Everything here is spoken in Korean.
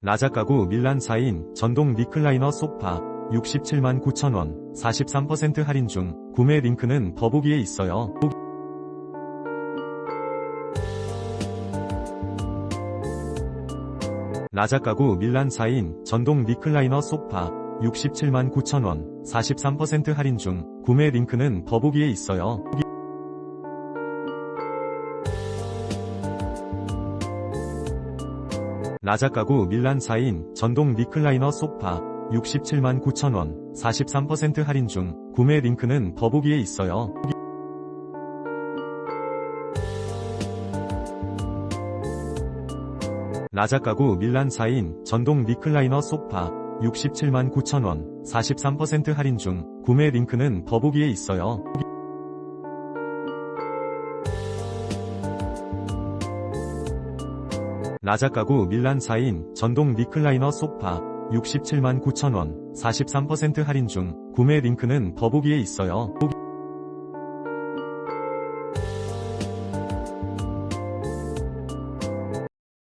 라자 가구 밀란 4인 전동 리클라이너 소파 67만 9천원 43% 할인 중 구매 링크는 더보기에 있어요. 라자 가구 밀란 4인 전동 리클라이너 소파 67만 9천원 43% 할인 중 구매 링크는 더보기에 있어요. 라자 가구 밀란 4인 전동 리클라이너 소파 67만 9천원 43% 할인 중 구매 링크는 더보기에 있어요. 라자 가구 밀란 4인 전동 리클라이너 소파 67만 9천원 43% 할인 중 구매 링크는 더보기에 있어요. 라자 가구 밀란 4인 전동 리클라이너 소파 67만 9천원 43% 할인 중 구매 링크는 더보기에 있어요.